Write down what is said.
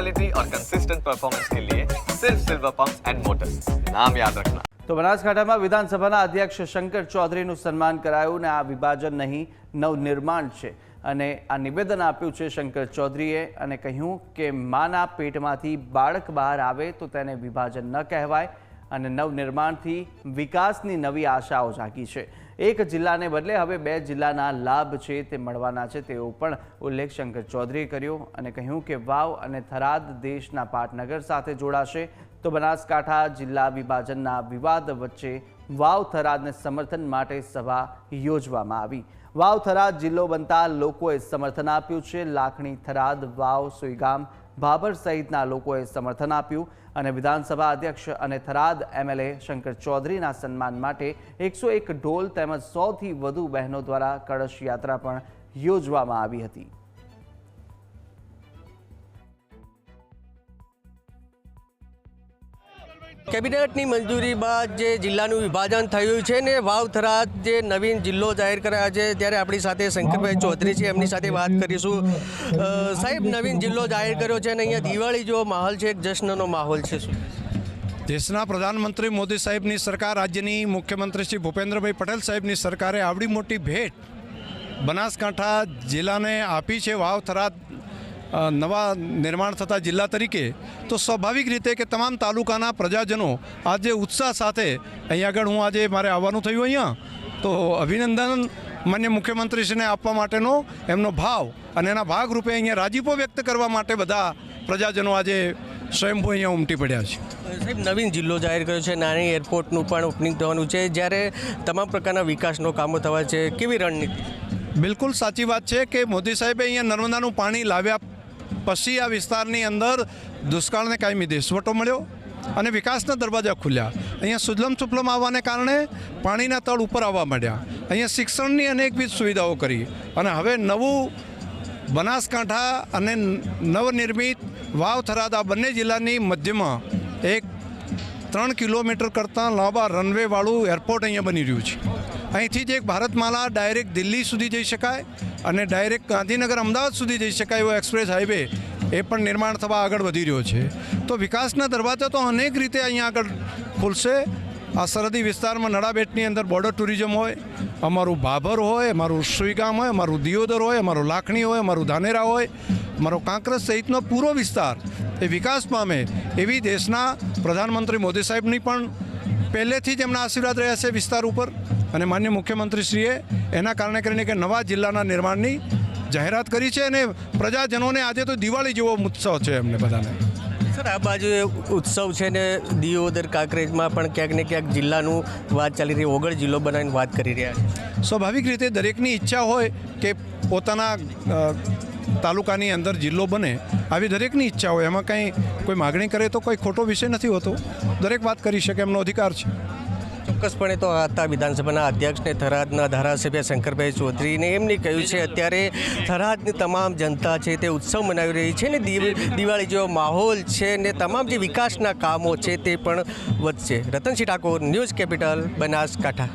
Quality और consistent performance के लिए सिर्फ सिल्वर पंप एंड मोटर्स नाम याद रखना તો બનાસકાંઠામાં વિધાનસભાના અધ્યક્ષ શંકર ચૌધરીનું સન્માન કરાયું ને આ વિભાજન નહીં નવનિર્માણ છે અને આ નિવેદન આપ્યું છે શંકર ચૌધરીએ અને કહ્યું કે માના પેટમાંથી બાળક બહાર આવે તો તેને વિભાજન ન કહેવાય અને નવનિર્માણથી વિકાસની નવી આશાઓ જાગી છે. એક જિલ્લાને બદલે હવે બે જિલ્લાના લાભ છે તે મળવાના છે તેવો પણ ઉલ્લેખ શંકર ચૌધરીએ કર્યો અને કહ્યું કે વાવ અને થરાદ દેશના પાટનગર સાથે જોડાશે તો બનાસકાંઠા જિલ્લા વિભાજનના વિવાદ વચ્ચે વાવ થરાદને સમર્થન માટે સભા યોજવામાં આવી. વાવ થરાદ જિલ્લો બનતા લોકોએ સમર્થન આપ્યું છે. લાખણી થરાદ વાવ સુઈગામ ભાભર સહિતના લોકોએ સમર્થન આપ્યું અને વિધાનસભા અધ્યક્ષ અને થરાદ એમએલએ શંકર ચૌધરીના સન્માન માટે એકસો એક ઢોલ તેમજ સોથી વધુ બહેનો દ્વારા કળશ યાત્રા પણ યોજવામાં આવી હતી. કેબિનેટની મંજૂરી બાદ જે જિલ્લાનું વિભાજન થયું છે ને વાવ થરાદ જે નવીન જિલ્લો જાહેર કરાયો છે ત્યારે આપણી સાથે શંકરભાઈ ચૌધરી છે એમની સાથે વાત કરીશું. સાહેબ નવીન જિલ્લો જાહેર કર્યો છે અને અહીંયા દિવાળી જેવો માહોલ છે એક જશ્નનો માહોલ છે શું? દેશના પ્રધાનમંત્રી મોદી સાહેબની સરકાર રાજ્યની મુખ્યમંત્રી શ્રી ભૂપેન્દ્રભાઈ પટેલ સાહેબની સરકારે આવડી મોટી ભેટ બનાસકાંઠા જિલ્લાને આપી છે વાવ થરાદ અ, નવા નિર્માણ થતા જિલ્લા તરીકે તો સ્વાભાવિક રીતે કે તમામ તાલુકાના પ્રજાજનો આજે ઉત્સાહ સાથે અહીંયા આગળ હું આજે મારે આવવાનું થયું અહીંયા. તો અભિનંદન માન્ય મુખ્યમંત્રીશ્રીને આપવા માટેનો એમનો ભાવ અને એના ભાગરૂપે અહીંયા રાજીપો વ્યક્ત કરવા માટે બધા પ્રજાજનો આજે સ્વયંભૂ અહીંયા ઉમટી પડ્યા છે. સાહેબ નવીન જિલ્લો જાહેર કર્યો છે નાની એરપોર્ટનું પણ ઓપનિંગ થવાનું છે. જ્યારે તમામ પ્રકારના વિકાસનો કામો થવા છે કેવી રણનીતિ? બિલકુલ સાચી વાત છે કે મોદી સાહેબે અહીંયા નર્મદાનું પાણી લાવ્યા પછી આ વિસ્તારની અંદર દુષ્કાળને કાયમી દેશવટો મળ્યો અને વિકાસના દરવાજા ખુલ્યા. અહીંયા સુજલમ સુફલમ આવવાને કારણે પાણીના તળ ઉપર આવવા માંડ્યા. અહીંયા શિક્ષણની અનેકવિધ સુવિધાઓ કરી અને હવે નવું બનાસકાંઠા અને નવનિર્મિત વાવ થરાદ આ બંને જિલ્લાની મધ્યમાં એક ત્રણ કિલોમીટર કરતાં લાંબા રનવેવાળું એરપોર્ટ અહીંયા બની રહ્યું છે. અહીંથી જ એક ભારતમાલા ડાયરેક્ટ દિલ્હી સુધી જઈ શકાય અને ડાયરેક્ટ ગાંધીનગર અમદાવાદ સુધી જઈ શકાય એવો એક્સપ્રેસ હાઈવે એ પણ નિર્માણ થવા આગળ વધી રહ્યો છે. તો વિકાસના દરવાજા તો અનેક રીતે અહીંયા આગળ ખુલશે. આ સરહદી વિસ્તારમાં નડાબેટની અંદર બોર્ડર ટુરિઝમ હોય, અમારું ભાભર હોય, અમારું સુઈગામ હોય, અમારું દિયોદર હોય, અમારું લાખણી હોય, અમારું ધાનેરા હોય અમારો કાંકરસ સહિતનો પૂરો વિસ્તાર એ વિકાસ પામે એવી દેશના પ્રધાનમંત્રી મોદી સાહેબની પણ પહેલેથી જ એમના આશીર્વાદ રહ્યા છે વિસ્તાર ઉપર. અને માન્ય મુખ્યમંત્રીશ્રીએ એના કારણે કરીને કે નવા જિલ્લાના નિર્માણની જાહેરાત કરી છે અને પ્રજાજનોને આજે તો દિવાળી જેવો ઉત્સવ છે એમને બધાને. સર આ બાજુ ઉત્સવ છે ને દિયોદર કાંકરેજમાં પણ ક્યાંક ને ક્યાંક જિલ્લાનું વાત ચાલી રહી ઓગળ જિલ્લો બનાવીને વાત કરી રહ્યા છે. સ્વાભાવિક રીતે દરેકની ઈચ્છા હોય કે પોતાના તાલુકાની અંદર જિલ્લો બને આવી દરેકની ઈચ્છા હોય એમાં કંઈ કોઈ માગણી કરે તો કોઈ ખોટો વિષય નથી હોતો. દરેક વાત કરી શકે એમનો અધિકાર છે. ચોક્કસપણે તો હતા વિધાનસભાના અધ્યક્ષને થરાદના ધારાસભ્ય શંકરભાઈ ચૌધરીને એમને કહ્યું છે, અત્યારે થરાદની તમામ જનતા છે તે ઉત્સવ મનાવી રહી છે ને દિવ- દિવાળી જેવો માહોલ છે ને તમામ જે વિકાસના કામો છે તે પણ વધશે. Ratansinh Thakor, news capital, Banaskantha.